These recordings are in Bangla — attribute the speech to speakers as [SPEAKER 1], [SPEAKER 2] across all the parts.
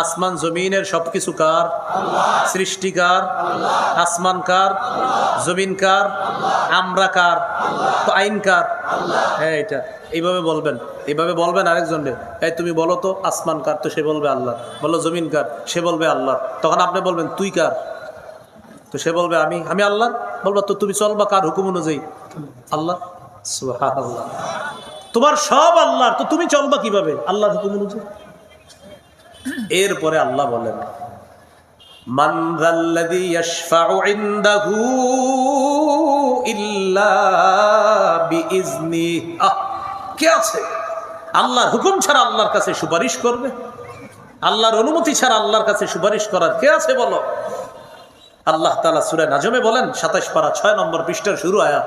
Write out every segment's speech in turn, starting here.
[SPEAKER 1] আসমান জমিনের সবকিছু কার? সৃষ্টিকার আসমান কার? জমিন কার? আমরা কার? তো আইন কার? হ্যাঁ এটা। এইভাবে বলবেন। এইভাবে বলবেন আরেকজনকে এই তুমি বলো তো, আসমান কার? তো সে বলবে আল্লাহ বলো জমিন কার? সে বলবে আল্লাহ তখন আপনি বলবেন, তুই কার? তো সে বলবে, আমি আমি আল্লাহ বলব, তো তুমি চলবা কার হুকুম অনুযায়ী? আল্লাহ সুবহানাল্লাহ। তোমার সব আল্লাহর, তো তুমি চলবা কীভাবে? আল্লাহ হুকুম অনুযায়ী এরপরে আল্লাহ বলেন কে আছে? আল্লাহর হুকুম ছাড়া আল্লাহর কাছে সুপারিশ করবে? আল্লাহর অনুমতি ছাড়া আল্লাহর কাছে সুপারিশ করার কে আছে বলো? আল্লাহ তালা সূরা নাজমে বলেন 27 পারা ছয় নম্বর পৃষ্ঠার শুরু আয়াত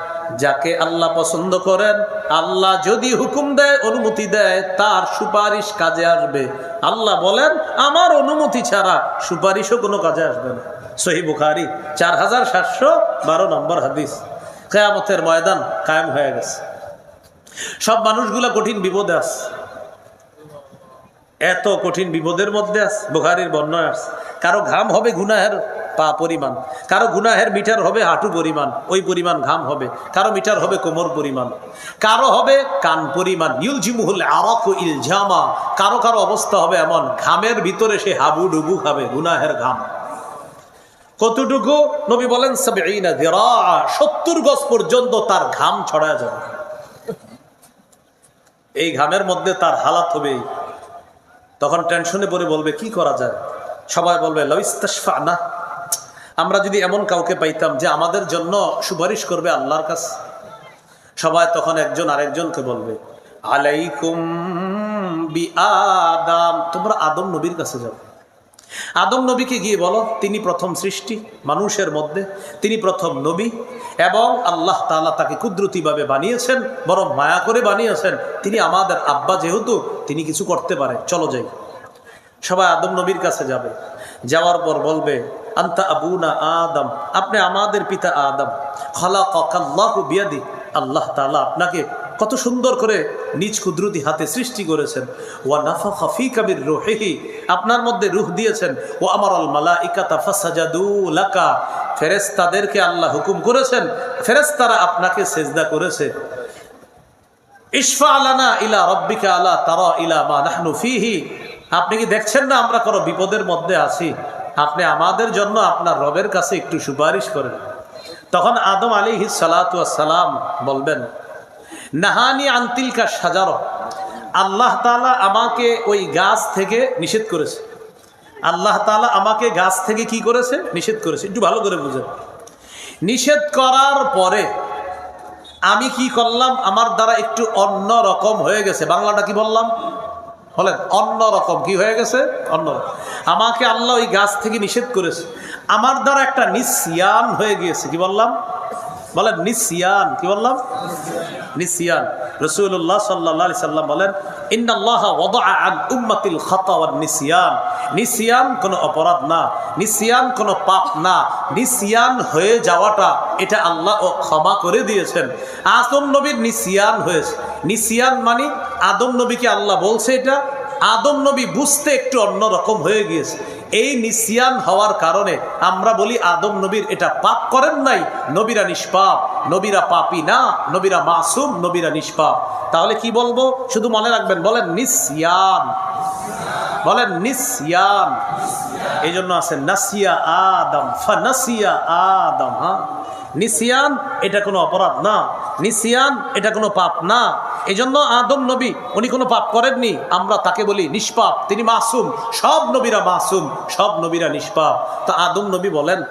[SPEAKER 1] যাকে আল্লাহ পছন্দ করেন, আল্লাহ যদি হুকুম দেয়, অনুমতি দেয়, তার সুপারিশ কাজে আসবে। আল্লাহ বলেন, আমার অনুমতি ছাড়া সুপারিশও কোনো কাজে আসবে না। সহি বুখারি, চার হাজার সাতশো বারো নম্বর হাদিস। কেয়ামতের ময়দান কায়েম হয়ে গেছে। সব মানুষগুলা কঠিন বিপদে আছে। এত কঠিন বিপদের মধ্যে আছে, বুখারির বর্ণয় আছে। কারও ঘাম হবে, গুনাহের পা পরিমাণ। কারও গুনাহের মিটার হবে হাঁটু পরিমাণ, ওই পরিমাণ ঘাম হবে। কারও মিটার হবে কোমর পরিমাণ। কারও হবে কান পরিমাণ। ইউলজিমুহুল আরক ইলজামা। কারও কারও অবস্থা হবে এমন, ঘামের ভিতরে সে হাবু ডুবু খাবে, গুনাহের ঘাম। কতটুকু? নবী বলেন সত্তর গজ পর্যন্ত তার ঘাম ছড়া যাবে। এই ঘামের মধ্যে তার হালাত হবে। তখন টেনশনে পড়ে বলবে, কি করা যায়? সবাই বলবে লইস্তাসফা না আমরা যদি এমন কাউকে পাইতাম যে আমাদের জন্য সুপারিশ করবে আল্লাহর কাছে, সবাই তখন একজন আরেকজনকে বলবে, আলাইকুম বি আদাম তোমরা আদম নবীর কাছে যাও। আদম নবীকে গিয়ে বলো, তিনি প্রথম সৃষ্টি মানুষের মধ্যে, তিনি প্রথম নবী এবং আল্লাহ তাআলা তাকে কুদরতিভাবে বানিয়েছেন, বরং মায়া করে বানিয়েছেন। তিনি আমাদের আব্বা যেহেতু, তিনি কিছু করতে পারে। চলো যাই। সবাই আদম নবীর কাছে যাবে। যাওয়ার পর বলবে আন্তা আবুনা আদম। আপনি আমাদের পিতা আদম। খালা বিয়াদি। আল্লাহ তাআলা আপনাকে কত সুন্দর করে নিজ কুদরতি হাতে সৃষ্টি করেছেন। ওয়া নাফা খাফি কাবির রোহেহি। আপনার মধ্যে রুহ দিয়েছেন। ও আমার আল মালা ইকাতা ফাসাজাদু লাকা। ফেরেস্তাদেরকে আল্লাহ হুকুম করেছেন ফেরেস্তারা আপনাকে সেজদা করেছে। ইশফা আলানা ইলা রব্বিকা আলা তারা ইলা মা নাহনু ফিহি। আপনি কি দেখছেন না আমরা কোনো বিপদের মধ্যে আছি? আপনি আমাদের জন্য আপনার রবের কাছে একটু সুপারিশ করেন। তখন আদম আলী সালাম বলবেন, নাহানি আন্তিলকা সাজার আল্লাহ তালা আমাকে ওই গাছ থেকে নিষেধ করেছে। আল্লাহ তালা আমাকে গাছ থেকে কি করেছে? নিষেধ করেছে। একটু ভালো করে বুঝেন। নিষেধ করার পরে আমি কি করলাম? আমার দ্বারা একটু অন্য রকম হয়ে গেছে। বাংলাটা কি বললাম? বলেন অন্য রকম। কি হয়ে গেছে? অন্য আমাকে আল্লাহ ওই গাছ থেকে নিষেধ করেছে। আমার দ্বারা একটা নিঃসিয়ান হয়ে গিয়েছে। কি বললাম? বলেন, নিঃসিয়ান। কি বললাম? নিসিয়ান। রসুল্লাহ সাল্লাহ সাল্লাম বলেন কোনো অপরাধ না পাপ না হয়ে যাওয়াটা এটা আল্লাহ ও ক্ষমা করে দিয়েছেন। হয়েছে। মানে আল্লাহ বলছে এটা, আদম নবী বুঝতে একটু অন্যরকম হয়ে গিয়েছে। এই নিসিয়ান হওয়ার কারণে আমরা বলি আদম নবীর এটা পাপ করেন নাই, নবীরা নিষ্পাপ, নবীরা পাপি না, নবীরা মাসুম, নবীরা নিষ্পাপ। তাহলে কি বলব? শুধু মনে রাখবেন, বলেন নিসিয়ান বলেন নিসিয়ান এই জন্য আছে নাসিয়া আদম, ফানাসিয়া আদম হ্যাঁ? নিসিয়ান এটা কোনো অপরাধ না নিসিয়ান এটা কোনো পাপ না। এই জন্য আদম নবী, উনি কোনো পাপ করেননি। আমরা তাকে বলি নিষ্পাপ। তিনি মাসুম। সব নবীরা মাসুম, সব নবীরা নিষ্পাপ। তা আদম নবী বলেন,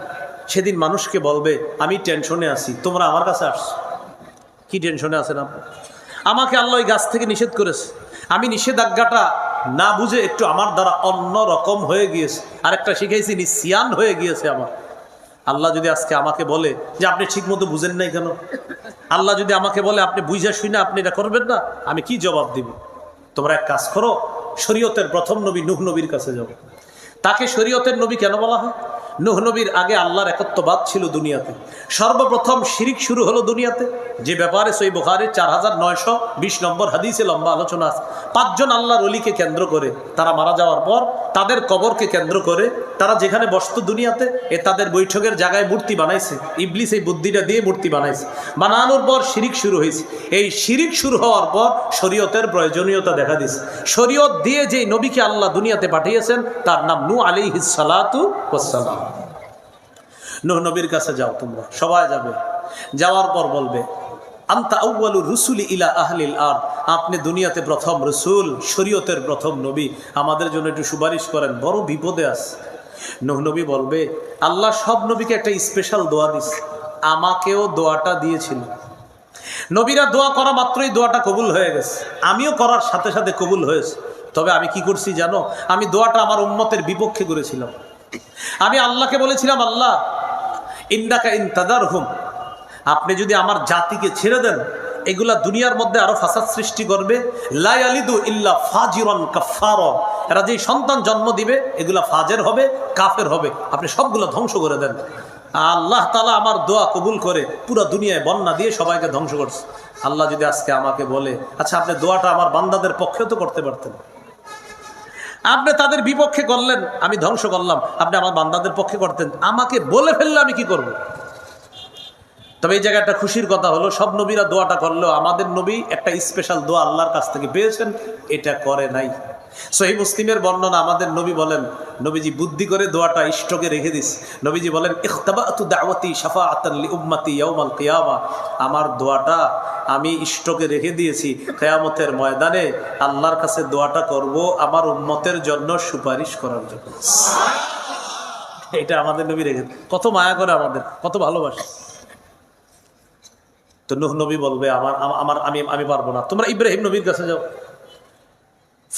[SPEAKER 1] সেদিন মানুষকে বলবে, আমি টেনশনে আছি। তোমরা আমার কাছে আসছো। কি টেনশনে আছেন আপনি? আমাকে আল্লাহ ওই গাছ থেকে নিষেধ করেছে। আমি নিষেধাজ্ঞাটা না বুঝে একটু আমার দ্বারা অন্য রকম হয়ে গিয়েছে। আরেকটা শিখাইছি নিসিয়ান হয়ে গিয়েছে আমার। আল্লাহ যদি আজকে আমাকে বলে যে আপনি ঠিক মতো বুঝেন নাই কেন? আল্লাহ যদি আমাকে বলে, আপনি বুঝে শুনে আপনি এটা করবেন না, আমি কি জবাব দিব? তোমরা এক কাজ করো, শরীয়তের প্রথম নবী নুহ নবীর কাছে যাও। তাকে শরীয়তের নবী কেন বলা হয়? নবীর আগে আল্লাহর একত্ববাদ ছিল দুনিয়াতে। সর্বপ্রথম শিরিক শুরু হলো দুনিয়াতে। যে ব্যাপারে সই বুখারের চার হাজার নয়শো বিশ নম্বর হাদিসে লম্বা আলোচনা আছে। পাঁচজন আল্লাহর অলিকে কেন্দ্র করে তারা মারা যাওয়ার পর তাদের কবরকে কেন্দ্র করে তারা যেখানে বসত দুনিয়াতে, এ তাদের বৈঠকের জায়গায় মূর্তি বানাইছে। ইবলিস এই বুদ্ধিটা দিয়ে মূর্তি বানাইছে। বানানোর পর শিরিক শুরু হয়েছে। এই শিরিক শুরু হওয়ার পর শরীয়তের প্রয়োজনীয়তা দেখা দিয়েছে। শরীয়ত দিয়ে যে নবীকে আল্লাহ দুনিয়াতে পাঠিয়েছেন, তার নাম নু আলী হিসালাতু ওসালাম নূহ নবীর কাছে যাও তোমরা। সবাই যাবে। যাওয়ার পর বলবে, আন্তা আউ্বালু রসুলি ইলা আহলিল আর আপনি দুনিয়াতে প্রথম রসুল, শরীয়তের প্রথম নবী। আমাদের জন্য একটু সুপারিশ করেন, বড় বিপদে আছে নবী বলবে, আল্লাহ সব নবীকে একটা স্পেশাল দোয়া দিস আমাকেও দোয়াটা দিয়েছিল। নবীরা দোয়া করা মাত্রই দোয়াটা কবুল হয়ে গেছে। আমিও করার সাথে সাথে কবুল হয়েছে। তবে আমি কি করছি জানো? আমি দোয়াটা আমার উম্মতের বিপক্ষে করেছিলাম। আমি আল্লাহকে বলেছিলাম, আল্লাহ ইন্দাকা ইন্তাদার হুম আপনি যদি আমার জাতিকে ছেড়ে দেন, এগুলা দুনিয়ার মধ্যে আরও ফাসাদ সৃষ্টি করবে। লাই আলিদু ইল্লা ফাজিরন কাফার এরা যে সন্তান জন্ম দিবে, এগুলা ফাজের হবে, কাফের হবে। আপনি সবগুলো ধ্বংস করে দেন। আল্লাহ তালা আমার দোয়া কবুল করে, পুরো দুনিয়ায় বন্যা দিয়ে সবাইকে ধ্বংস করছে। আল্লাহ যদি আজকে আমাকে বলে আচ্ছা আপনি দোয়াটা আমার বান্দাদের পক্ষেও তো করতে পারতেন। আপনি তাদের বিপক্ষে করলেন আমি ধ্বংস করলাম। আপনি আমার বান্দাদের পক্ষে করতেন আমাকে বলে ফেললে আমি কি করব। তবে এই জায়গায় একটা খুশির কথা হলো, সব নবীরা দোয়াটা করলেও আমাদের নবী একটা স্পেশাল দোয়া আল্লাহর কাছ থেকে পেয়েছেন, এটা করে নাই। সহি মুসলিমের বর্ণনা আমাদের নবী বলেন, নবীজি বুদ্ধি করে দোয়াটা ইষ্টকে রেখে দিস। নবীজি বলেন আমার দোয়াটা আমি ইষ্টকে রেখে দিয়েছি। কেয়ামতের ময়দানে আল্লাহর কাছে দোয়াটা করব আমার উম্মতের জন্য সুপারিশ করার জন্য। এটা আমাদের নবী রেখে কত মায়া করে আমাদের, কত ভালোবাসে। তো নুহ নবী বলবে, আমার আমার, আমি আমি পারব না। তোমরা ইব্রাহিম নবীর কাছে যাও।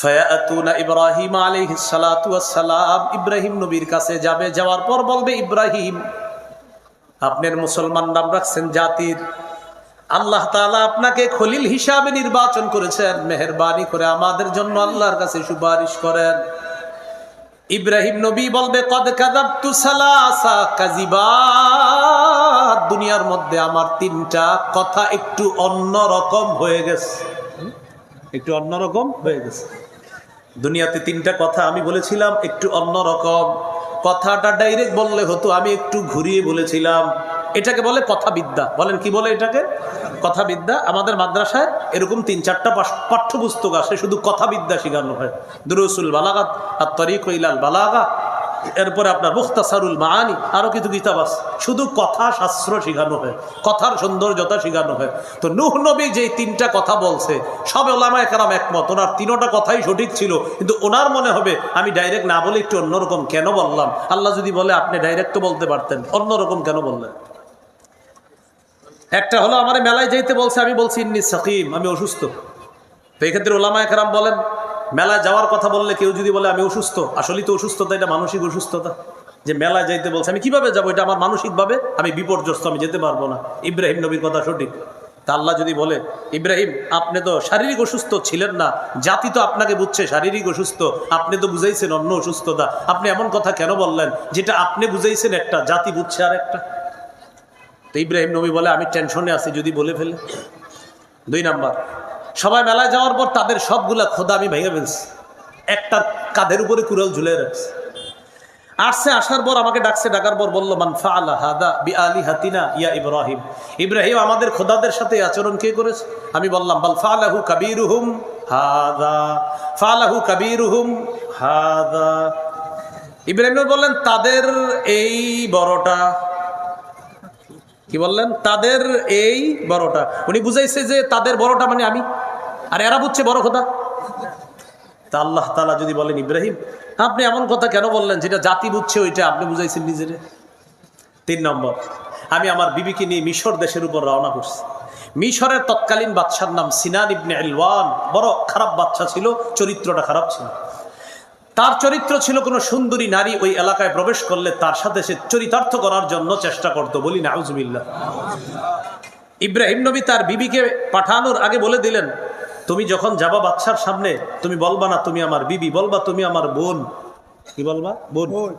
[SPEAKER 1] ফায়াতুনা ইব্রাহিম আলাইহিস সালাতু ওয়াস সালাম ইব্রাহিম নবীর কাছে যাবে, যাওয়ার পর বলবে, ইব্রাহিম, আপনার মুসলমান নাম রাখছেন জাতির। আল্লাহ তাআলা আপনাকে খলিল হিসাবে নির্বাচন করেছেন। মেহেরবানি করে আমাদের জন্য আল্লাহর কাছে সুপারিশ করেন। ইব্রাহিম নবী বলবে, কদ কাদাবতু সালাসা কাজিবাত দুনিয়ার মধ্যে আমার তিনটা কথা একটু অন্য রকম হয়ে গেছে। একটু অন্যরকম হয়ে গেছে। দুনিয়াতে তিনটা কথা আমি বলেছিলাম, একটু অন্যরকম কথাটা ডাইরেক্ট বললে হতো, আমি একটু ঘুরিয়ে বলেছিলাম। এটাকে বলে কথাবিদ্যা। বলেন, কি বলে এটাকে? কথাবিদ্যা। আমাদের মাদ্রাসায় এরকম তিন চারটা পাস- পাঠ্যপুস্তক আসে শুধু কথাবিদ্যা শেখানো হয়। দুরুসুল বালাগাত আর তরিক ইলাল বালাগা। এরপরে আপনার মুখতাসারুল মাআনি আরও কিছু কিতাব আছে। শুধু কথা শাস্ত্র শেখানো হয়, কথার সৌন্দর্যতা শেখানো হয়। তো নুহ নবী যে তিনটা কথা বলছে, সব ওলামায় কারাম একমত। ওনার তিনোটা কথাই সঠিক ছিল, কিন্তু ওনার মনে হবে, আমি ডাইরেক্ট না বলে একটু অন্যরকম কেন বললাম? আল্লাহ যদি বলে, আপনি ডাইরেক্ট তো বলতে পারতেন, অন্যরকম কেন বললেন? একটা হলো, আমার মেলায় যেতে বলছে, আমি বলছি, ইন্নি সাকিম, আমি অসুস্থ। তো এক্ষেত্রে ওলামায় কারাম বলেন মেলায় যাওয়ার কথা বললে কেউ যদি বলে, আমি অসুস্থ। আসলেই তো অসুস্থতা, এটা মানসিক অসুস্থতা। যে মেলায় যাইতে বলছে, আমি কীভাবে যাব? এটা আমার মানসিকভাবে আমি বিপর্যস্ত, আমি যেতে পারব না। ইব্রাহিম নবীর কথা সঠিক। তা আল্লাহ যদি বলে, ইব্রাহিম, আপনি তো শারীরিক অসুস্থ ছিলেন না, জাতি তো আপনাকে বুঝছে, শারীরিক অসুস্থ, আপনি তো বুঝাইছেন অন্য অসুস্থতা। আপনি এমন কথা কেন বললেন? যেটা আপনি বুঝাইছেন একটা, জাতি বুঝছে আর একটা তো ইব্রাহিম নবী বলে, আমি টেনশনে আছি, যদি বলে ফেলে। দুই নাম্বার সবাই মেলায় যাওয়ার পর তাদের সবগুলা খোদা আমি ভেঙে ফেলছি। একটার কাঁধের উপরে কুড়াল ঝুলে রাখছে। আসছে, আসার পর আমাকে ডাকছে, ডাকার পর বলল, মান ফাআলা হাদা বি আলি হাতিনা ইয়া ইব্রাহিম। ইব্রাহিম আমাদের খোদাদের সাথে আচরণ কে করেছে? আমি বললাম, বল ফালাহু কাবিরুহুম হাদা। ফালাহু কাবিরুহুম হাদা। ইব্রাহিম বললেন, তাদের এই বড়টা। কি বললেন? তাদের এই বড়টা। উনি বুঝাইছে যে তাদের বড়টা মানে আমি। আর এরা বুঝছে বড় কথা? তা আল্লাহ তালা যদি বলেন, ইব্রাহিম, আপনি এমন কথা কেন বললেন যেটা জাতি বুঝছে, ওইটা আপনি বুঝাইছেন নিজেরে? তিন নম্বর, আমি আমার বিবিকে নিয়ে মিশর দেশের উপর রওনা করছি। মিশরের তৎকালীন বাদশার নাম সিনান ইবনে ইলওয়ান। বড় খারাপ বাচ্চা ছিল, চরিত্রটা খারাপ ছিল। তার চরিত্র ছিল কোনো সুন্দরী নারী ওই এলাকায় প্রবেশ করলে তার সাথে সে চরিতার্থ করার জন্য চেষ্টা করতো বলি না আউজুবিল্লাহ ইব্রাহিম নবী তার বিবিকে পাঠানোর আগে বলে দিলেন তুমি যখন যাবা বাচ্চার সামনে তুমি বলবা না তুমি আমার বিবি বলবা তুমি আমার বোন কি বলবা? বোন।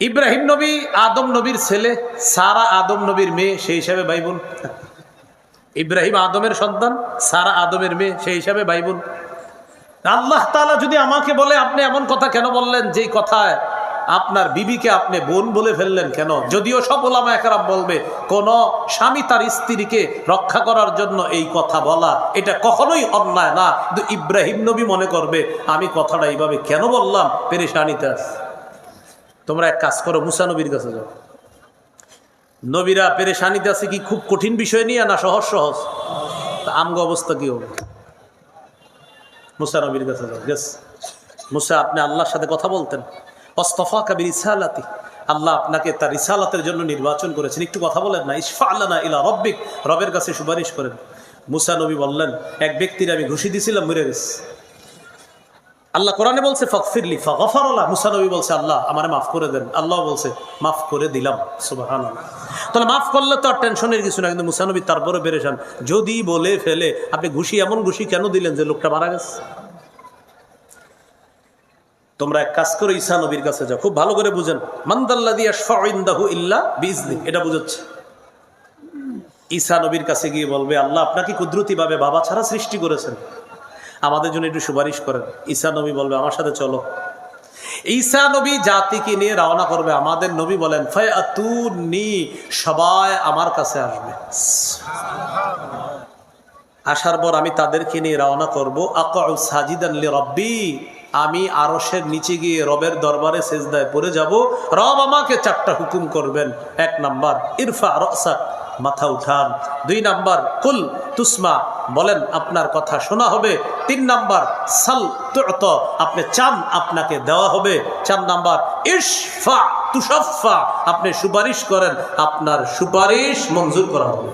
[SPEAKER 1] ইব্রাহিম নবী আদম নবীর ছেলে সারা আদম নবীর মেয়ে সেই হিসাবে ভাই বোন। ইব্রাহিম আদমের সন্তান সারা আদমের মেয়ে সেই হিসাবে ভাই বোন। আল্লাহ তাআলা যদি আমাকে বলে আপনি এমন কথা কেন বললেন? যেই কথায় আপনার বিবিকে আপনি বোন বলে ফেললেন কেন? যদিও সব ওলামা একরাম বলবে, কোন স্বামী তার স্ত্রীকে রক্ষা করার জন্য এই কথা বলা, এটা কখনোই অন্যায় না। কিন্তু ইব্রাহিম নবী মনে করবে, আমি কথাটা এইভাবে কেন বললাম? পেরেশানিতে তোমরা এক কাজ করো, মুসা নবীর কাছে যাও। নবীরা পেরেশানিতে আছে কি খুব কঠিন বিষয় নিয়ে না সহজ সহজ? তা আমগো অবস্থা কি হবে? মুসা নবীর কাছে যাও। গেস মুসা, আপনি আল্লাহর সাথে কথা বলতেন। অস্তফা কাবির আল্লাহ আপনাকে তার ইসালাতের জন্য নির্বাচন করেছেন। একটু কথা বলেন না ইসফা আল্লাহ ইলা রব্বিক। রবের কাছে সুপারিশ করেন। মুসা নবী বললেন, এক ব্যক্তির আমি ঘুষি দিছিলাম, মরে গেছে। আল্লাহ কোরআনে বলছে ফকফিরলি ফগফর আল্লাহ মুসা নবী বলছে, আল্লাহ, আমারে মাফ করে দেন। আল্লাহ বলছে, মাফ করে দিলাম। সুবাহান তাহলে মাফ করলে তো আর টেনশনের কিছু না কিন্তু মুসানবী তারপরে বেরেশান। যদি বলে ফেলে, আপনি ঘুষি এমন ঘুষি কেন দিলেন যে লোকটা মারা গেছে? তোমরা এক কাজ করো, ঈসা নবীর কাছে যাও। খুব ভালো করে বুঝেন। মান্দাল্লা দিয়া ইন্দাহু ইল্লা বিজলি এটা বুঝাচ্ছে। ঈসা নবীর কাছে গিয়ে বলবে, আল্লাহ আপনাকে কুদরতিভাবে বাবা ছাড়া সৃষ্টি করেছেন। আমাদের জন্য একটু সুপারিশ করেন। ঈসা নবী বলবে, আমার সাথে চলো। ঈসা নবী জাতিকে নিয়ে রওনা করবে। আমাদের নবী বলেন ফায়াতুনি সবাই আমার কাছে আসবে। আসার পর আমি তাদেরকে নিয়ে রওনা করব। আকাউ সাজিদান রব্বি আমি আরশের নিচে গিয়ে রবের দরবারে সেজদায় পড়ে যাব। রব আমাকে চারটা হুকুম করবেন। এক নাম্বার, ইরফা রসাক মাথা উঠান। দুই নাম্বার, কুল তুসমা, বলেন আপনার কথা শোনা হবে। তিন নাম্বার, সাল তুত, আপনি চান আপনাকে দেওয়া হবে। চার নাম্বার, ইশফা তুষাফা আপনি সুপারিশ করেন, আপনার সুপারিশ মঞ্জুর করা হবে।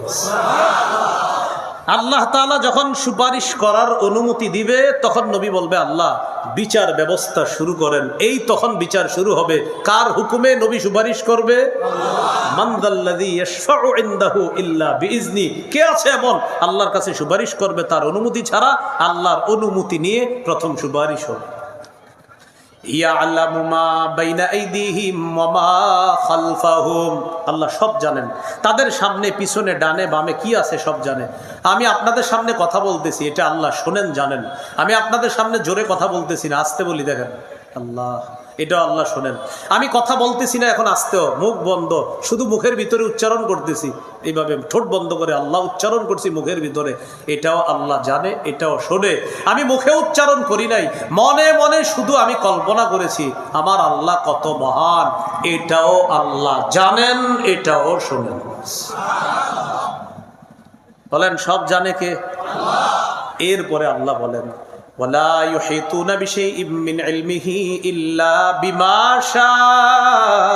[SPEAKER 1] আল্লাহ তালা যখন সুপারিশ করার অনুমতি দিবে তখন নবী বলবে আল্লাহ বিচার ব্যবস্থা শুরু করেন। এই তখন বিচার শুরু হবে। কার হুকুমে নবী সুপারিশ করবে? কে আছে এমন? আল্লাহর কাছে সুপারিশ করবে তার অনুমতি ছাড়া। আল্লাহর অনুমতি নিয়ে প্রথম সুপারিশ হবে ইয়ালামু মা বাইনা আইদিহিম ওয়া মা খালফাহুম আল্লাহ সব জানেন। তাদের সামনে, পিছনে, ডানে, বামে কি আছে সব জানে। আমি আপনাদের সামনে কথা বলতেছি, এটা আল্লাহ শোনেন, জানেন। আমি আপনাদের সামনে জোরে কথা বলতেছি না, আসতে বলি দেখেন। আল্লাহ। এটাও আল্লাহ শোনেন। আমি কথা বলতেছি না, এখন আসতেও। মুখ বন্ধ। শুধু মুখের ভিতরে উচ্চারণ করতেছি। এইভাবে ঠোঁট বন্ধ করে আল্লাহ উচ্চারণ করছি মুখের ভিতরে। এটাও আল্লাহ জানে, এটাও শোনে। আমি মুখে উচ্চারণ করি নাই। মনে মনে শুধু আমি কল্পনা করেছি, আমার আল্লাহ কত মহান। এটাও আল্লাহ জানেন, এটাও শোনেন। বলেন, সব জানে কে? এরপরে আল্লাহ বলেন। ولا يحيطون بشيء من علمه إلا بما شاء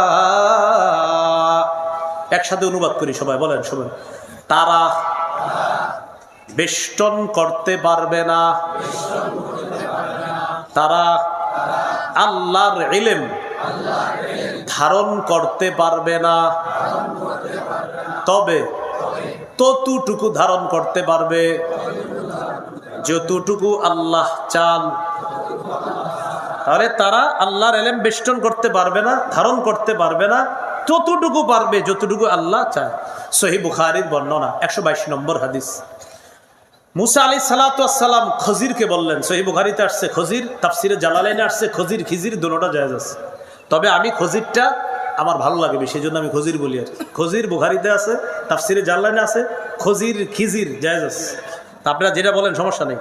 [SPEAKER 1] একসাথে অনুবাদ করি সবাই বলেন সবাই তারা বেষ্টন করতে পারবে না তারা আল্লাহর ইলেম ধারণ করতে পারবে না তবে ততটুকু ধারণ করতে পারবে যতটুকু আল্লাহ চান, তাহলে তারা আল্লাহর এলেম বেষ্টন করতে পারবে না, ধারণ করতে পারবে না, ততটুকু পারবে যতটুকু আল্লাহ চায়। সহি বুখারির বর্ণনা, একশো বাইশ নম্বর হাদিস। মুসা আলী সালাতাম খজিরকে বললেন, সহি বুখারিতে আসছে খজির, তাফসিরে জালালাইনে আসছে খজির, খিজির দুটোটা জায়জ আছে। তবে আমি খজিরটা আমার ভালো লাগে বেশি জন্য আমি খজির বলি আর খজির বুখারিতে আছে, তাফসিরে জালালাইনে আছে, খজির, খিজির জায়জ আছে। তা আপনারা যেটা বলেন, সমস্যা নেই।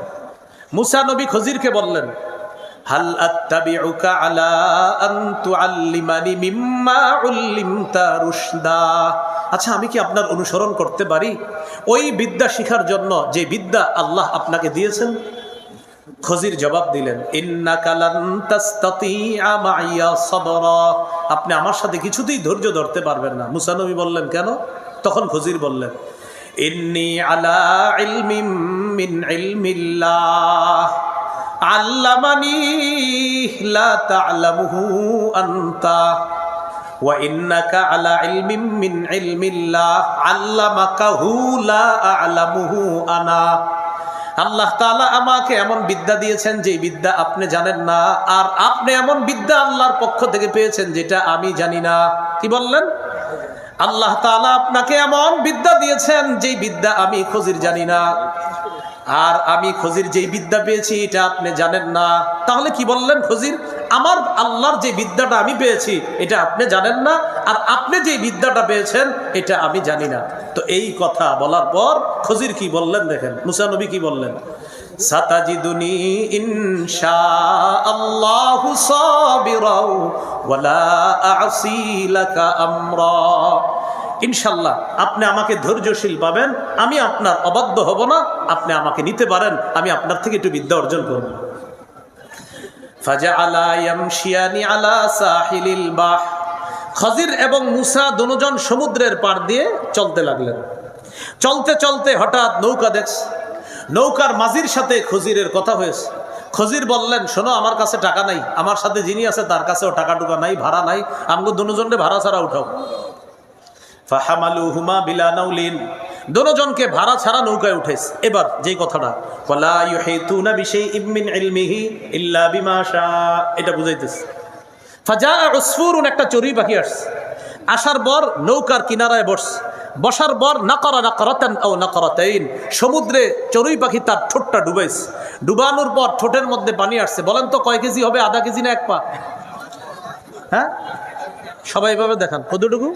[SPEAKER 1] মুসা নবী খজিরকে বললেন, হাল আত্তাবিউকা আলা আন তুআল্লিমানি মিম্মা রুশদা? আচ্ছা আমি কি আপনার অনুসরণ করতে পারি? ওই বিদ্যা শিখার জন্য যে বিদ্যা আল্লাহ আপনাকে দিয়েছেন? খজির জবাব দিলেন আপনি আমার সাথে কিছুতেই ধৈর্য ধরতে পারবেন না। মুসা নবী বললেন, কেন? তখন খজির বললেন ইন্নি আলা ইলমিম মিন ইলমিল্লাহ আল্লামানি লা তা'লামুহু আনতা ওয়া ইন্নাকা আলা ইলমিম মিন ইলমিল্লাহ আল্লামাকাহু লা আ'লামুহু আনা আল্লাহ তাআলা আমাকে এমন বিদ্যা দিয়েছেন যে বিদ্যা আপনি জানেন না, আর আপনি এমন বিদ্যা আল্লাহর পক্ষ থেকে পেয়েছেন যেটা আমি জানি না। কি বললেন? আল্লাহ তাআলা আপনাকে এমন বিদ্যা দিয়েছেন, যেই বিদ্যা আমি খজির জানি না। আর আমি খজির যেই বিদ্যা পেয়েছি, এটা আপনি জানেন না। তাহলে কি বললেন খজির? আমার আল্লাহর যে বিদ্যাটা আমি পেয়েছি, এটা আপনি জানেন না। আর আপনি যে বিদ্যাটা পেয়েছেন, এটা আমি জানি না। তো এই কথা বলার পর খজির কি বললেন দেখেন? মুসানবী কি বললেন? সাতাজিদুনি ইনশা আল্লাহু সাবিরাও আমরা। ইনশাল্লাহ আপনি আমাকে ধৈর্যশীল পাবেন, আমি আপনার অবাধ্য হব না, আপনি আমাকে নিতে পারেন, আমি আপনার থেকে একটু বিদ্যা অর্জন করব। ফাজআলা ইয়ামশিয়ানি আলা সাহিলিল বাহ। খজির এবং মুসা দুজন সমুদ্রের পার দিয়ে চলতে লাগলেন। চলতে চলতে হঠাৎ নৌকা দেখছে। নৌকার মাঝির সাথে খজিরের কথা হয়েছে। খজির বললেন, শোনো, আমার কাছে টাকা নাই। আমার সাথে যিনি আছে, তার কাছেও টাকা টুকা নাই, ভাড়া নাই। আমাকে দুজনকে ভাড়া ছাড়া উঠাও। ভাড়া ছাড়া নৌকায় উঠেছে। এবার যেই কথাটা এটা বুঝাইতেছে। পাখি আসছে। আসার পর নৌকার কিনারায় বসছে। বসার পর নাকরা নাকরাতান ও নাকরাতাইন। সমুদ্রে চড়ুই পাখি তার ঠোঁটটা ডুবাইছে। ডুবানোর পর ঠোঁটের মধ্যে পানি আসছে। বলেন তো কয় কেজি হবে? আধা কেজি না এক পা? হ্যাঁ? সবাই এভাবে দেখান। কতটুকু?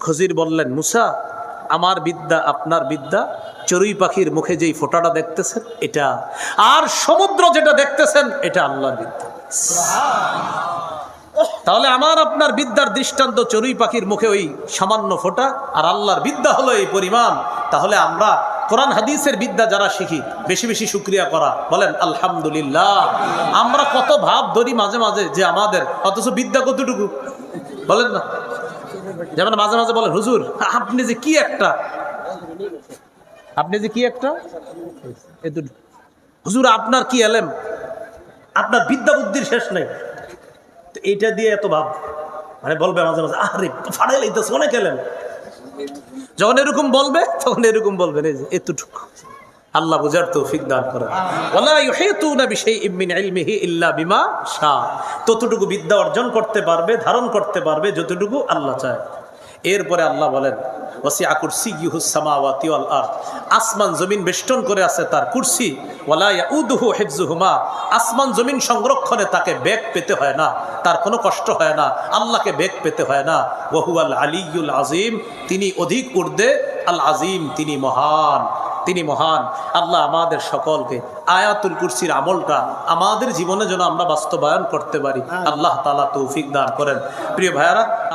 [SPEAKER 1] খজির বললেন মুসা আমার বিদ্যা আপনার বিদ্যা চড়ুই পাখির মুখে যেই ফোঁটাটা দেখতেছেন এটা। আর সমুদ্র যেটা দেখতেছেন এটা আল্লাহর বিদ্যা। তাহলে আমার আপনার বিদ্যার দৃষ্টান্ত চড়ুই পাখির মুখে ওই সামান্য ফোটা আর আল্লাহর বিদ্যা হলো এই পরিমাণ। তাহলে আমরা কোরআন হাদিসের বিদ্যা যারা শিখি, বেশি বেশি শুক্রিয়া করা। বলেন, আলহামদুলিল্লাহ। আমরা কত ভাব ধরি মাঝে মাঝে যে আমাদের, অথচ বিদ্যা কতটুকু? বলেন না। যেমন মাঝে মাঝে বলেন, হুজুর, আপনি যে কি একটা? আপনি যে কি একটা? হুজুর, আপনার কি এলেম? আপনার বিদ্যা বুদ্ধির শেষ নেই। তো এইটা দিয়ে এত ভাব। মানে বলবে মাঝে মাঝে, আরে ফাড়াই লাইতেছে, অনেক খেলেন যখন এরকম বলবে, তখন এরকম বলবেন এই যে, এতটুকু। আল্লাহ বুঝার তৌফিক দান করেন। ওয়ালা ইউহিতুনা বিশাইইম ততটুকু বিদ্যা অর্জন করতে পারবে, ধারণ করতে পারবে, যতটুকু আল্লাহ চায়। এরপরে আল্লাহ বলেন ওসিআ কুরসিয়ুহুস সামাওয়াতি ওয়াল আরদ। আসমান জমিন বেষ্টন করে আছে তার কুরসি। ওয়ালা ইয়াউদুহু হিফজুহুমা আসমান জমিন সংরক্ষণে তাকে বেগ পেতে হয় না। তার কোনো কষ্ট হয় না। আল্লাহকে বেগ পেতে হয় না। ওহুয়াল আলিয়ুল আজিম। তিনি অধিক ঊর্ধ্বে। আল আজিম তিনি মহান। তিনি মহান। আল্লাহ আমাদের সকলকে আয়াতুল কুরসির আমলটা আমাদের জীবনে যেন আমরা বাস্তবায়ন করতে পারি। আল্লাহ তালা তৌফিক দান করেন। প্রিয় ভাইয়ারা